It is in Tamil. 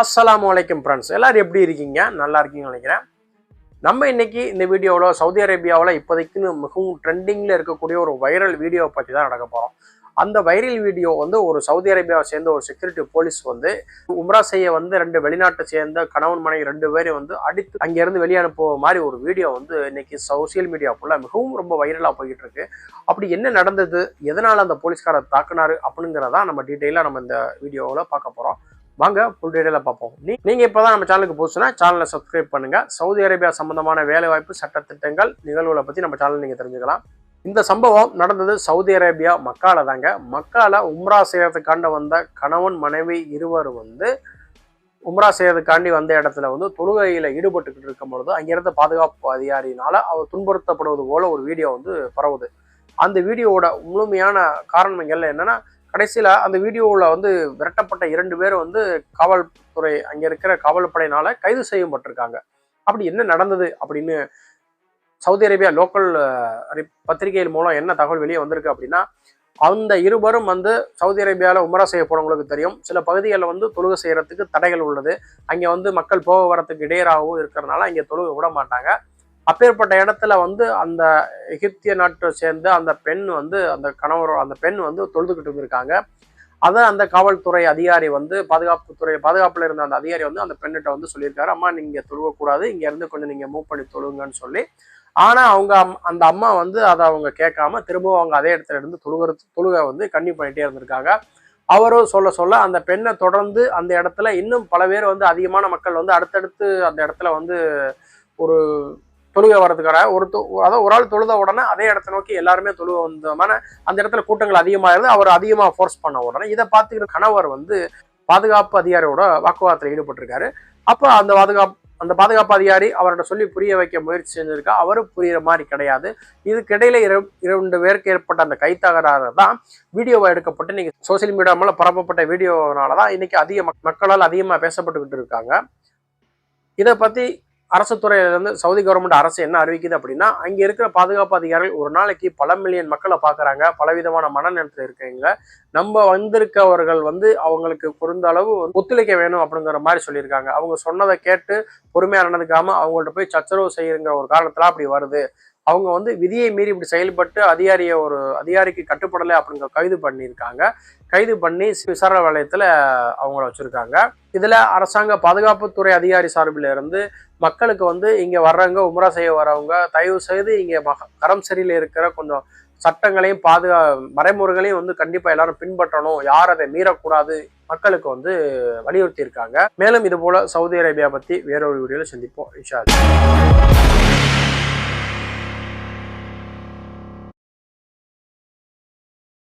அஸ்ஸலாமு வலைக்கம் ஃப்ரெண்ட்ஸ் எல்லோரும் எப்படி இருக்கீங்க? நல்லா இருக்கீங்கன்னு நினைக்கிறேன். நம்ம இன்னைக்கு இந்த வீடியோவில் சவுதி அரேபியாவில் இப்போதைக்குன்னு மிகவும் ட்ரெண்டிங்கில் இருக்கக்கூடிய ஒரு வைரல் வீடியோவை பற்றி தான் நடக்க போகிறோம் அந்த வைரல் வீடியோ வந்து ஒரு சவுதி அரேபியாவை சேர்ந்த ஒரு செக்யூரிட்டி போலீஸ் வந்து உம்ரா செய்ய வந்து ரெண்டு வெளிநாட்டை சேர்ந்த கணவன் மனைவி ரெண்டு பேரையும் வந்து அடித்து அங்கேருந்து வெளியே அனுப்புவ மாதிரி ஒரு வீடியோ வந்து இன்னைக்கு சோசியல் மீடியா ஃபுல்லாக மிகவும் ரொம்ப வைரலாக போய்கிட்டு இருக்கு. அப்படி என்ன நடந்தது? எதனால் அந்த போலீஸ்காரர் தாக்குனாரு? அப்படிங்கிறதான் நம்ம டீட்டெயிலாக நம்ம இந்த வீடியோவில் பார்க்க போகிறோம் வாங்க ஃபுல் டீடைலாக பார்ப்போம். நீ நீங்கள் இப்போ தான் நம்ம சேனலுக்கு போச்சுன்னா சேனலை சப்ஸ்கிரைப் பண்ணுங்க. சவுதி அரேபியா சம்பந்தமான வேலைவாய்ப்பு சட்டத்திட்டங்கள் நிகழ்வுகளை பற்றி நம்ம சேனல் நீங்கள் தெரிஞ்சுக்கலாம். இந்த சம்பவம் நடந்தது சவுதி அரேபியா மக்கால தாங்க. மக்கால உம்ரா செய்யறதுக்காண்ட வந்த கணவன் மனைவி இருவர் வந்து உம்ரா செய்யறதுக்காண்டி வந்த இடத்துல வந்து தொழுகையில் ஈடுபட்டுக்கிட்டு இருக்கும் பொழுது அங்கிருந்த பாதுகாப்பு அதிகாரியினால அவர் துன்புறுத்தப்படுவது போல ஒரு வீடியோ வந்து பரவுது. அந்த வீடியோவோட முழுமையான காரணங்கள் என்னன்னா கடைசியில் அந்த வீடியோவில் வந்து விரட்டப்பட்ட இரண்டு பேர் வந்து காவல்துறை அங்கே இருக்கிற காவல்படையினால் கைது செய்யப்பட்டிருக்காங்க. அப்படி என்ன நடந்தது அப்படின்னு சவுதி அரேபியா லோக்கல் பத்திரிகைகள் மூலம் என்ன தகவல் வெளியே வந்திருக்கு அப்படின்னா அந்த இருவரும் வந்து சவுதி அரேபியாவில் உமரா செய்ய போகிறவங்களுக்கு தெரியும். சில பகுதிகளில் வந்து தொழுகை செய்கிறதுக்கு தடைகள் உள்ளது. அங்கே வந்து மக்கள் போக வரத்துக்கு இடையராகவும் இருக்கிறதுனால அங்கே தொழுகை விட மாட்டாங்க. அப்பேற்பட்ட இடத்துல வந்து அந்த எகிப்திய நாட்டை சேர்ந்த அந்த பெண் வந்து அந்த கணவர் அந்த பெண் வந்து தொழுதுகிட்டு இருந்திருக்காங்க. அதை அந்த காவல்துறை அதிகாரி வந்து பாதுகாப்புத்துறை பாதுகாப்பில் இருந்த அந்த அதிகாரி வந்து அந்த பெண்ணிட்ட வந்து சொல்லியிருக்காரு. அம்மா நீங்கள் தொழுவக்கூடாது இங்கேருந்து கொஞ்சம் நீங்கள் மூவ் பண்ணி தொழுங்கன்னு சொல்லி. ஆனால் அவங்க அம்- அந்த அம்மா வந்து அதை அவங்க கேட்காம திரும்பவும் அவங்க அதே இடத்துல இருந்து தொழுகிறது தொழுகை வந்து கண்ணி பண்ணிகிட்டே இருந்திருக்காங்க. அவரும் சொல்ல சொல்ல அந்த பெண்ணை தொடர்ந்து அந்த இடத்துல இன்னும் பல பேர் வந்து அதிகமான மக்கள் வந்து அடுத்தடுத்து அந்த இடத்துல வந்து ஒரு தொழுகை வர்றதுக்கான ஒரு தொ- அதாவது ஒரு ஆள் தொழுத உடனே அதே இடத்த நோக்கி எல்லாருமே தொழுக வந்தமான அந்த இடத்துல கூட்டங்கள் அதிகமாயிருது அவர் அதிகமாக ஃபோர்ஸ் பண்ண உடனே இதை பார்த்துக்கிற கணவர் வந்து பாதுகாப்பு அதிகாரியோட வாக்குவாதத்தில் ஈடுபட்டிருக்காரு. அப்போ அந்த பாதுகாப்பு அந்த பாதுகாப்பு அதிகாரி அவர்கிட்ட சொல்லி புரிய வைக்க முயற்சி செஞ்சிருக்கா அவரும் புரியுற மாதிரி கிடையாது. இதுக்கிடையில இரு இரண்டு பேருக்கு ஏற்பட்ட அந்த கைத்தகராறு தான் வீடியோவை எடுக்கப்பட்டு நீங்கள் சோசியல் மீடியா மூலம் பரப்பப்பட்ட வீடியோனால தான் இன்னைக்கு அதிக மக்களால் அதிகமாக பேசப்பட்டுக்கிட்டு இருக்காங்க. இதை பற்றி அரசு துறையிலிருந்து சவுதி கவர்மெண்ட் அரசு என்ன அறிவிக்குது அப்படின்னா அங்கே இருக்கிற பாதுகாப்பு அதிகாரிகள் ஒரு நாளைக்கு பல மில்லியன் மக்களை பார்க்குறாங்க. பலவிதமான மனநிலத்தில் இருக்கீங்க நம்ம வந்திருக்கவர்கள் வந்து அவங்களுக்கு புரிந்த அளவு ஒத்துழைக்க வேணும் அப்படிங்கிற மாதிரி சொல்லியிருக்காங்க. அவங்க சொன்னதை கேட்டு பொறுமையாக நடந்துக்காமல் அவங்கள்ட்ட போய் சச்சரவு செய்யுங்கிற ஒரு காரணத்தில் அப்படி வருது. அவங்க வந்து விதியை மீறி இப்படி செயல்பட்டு அதிகாரியை ஒரு அதிகாரிக்கு கட்டுப்படலை அப்படிங்கிற கைது பண்ணியிருக்காங்க. கைது பண்ணி விசாரணை வளையத்துல அவங்கள வச்சுருக்காங்க. இதில் அரசாங்க பாதுகாப்புத்துறை அதிகாரி சார்பில் இருந்து மக்களுக்கு வந்து இங்கே வர்றவங்க உமரா செய்ய வரவங்க தயவு செய்து இங்கே மக- கரம் சரியில் இருக்கிற கொஞ்சம் சட்டங்களையும் பாதுகா மறைமுறைகளையும் வந்து கண்டிப்பாக எல்லாரும் பின்பற்றணும். யார் அதை மீறக்கூடாது மக்களுக்கு வந்து வலியுறுத்தி இருக்காங்க மேலும் இது போல சவுதி அரேபியா பற்றி வேறொரு வீடியோவில் சந்திப்போம். இன்ஷா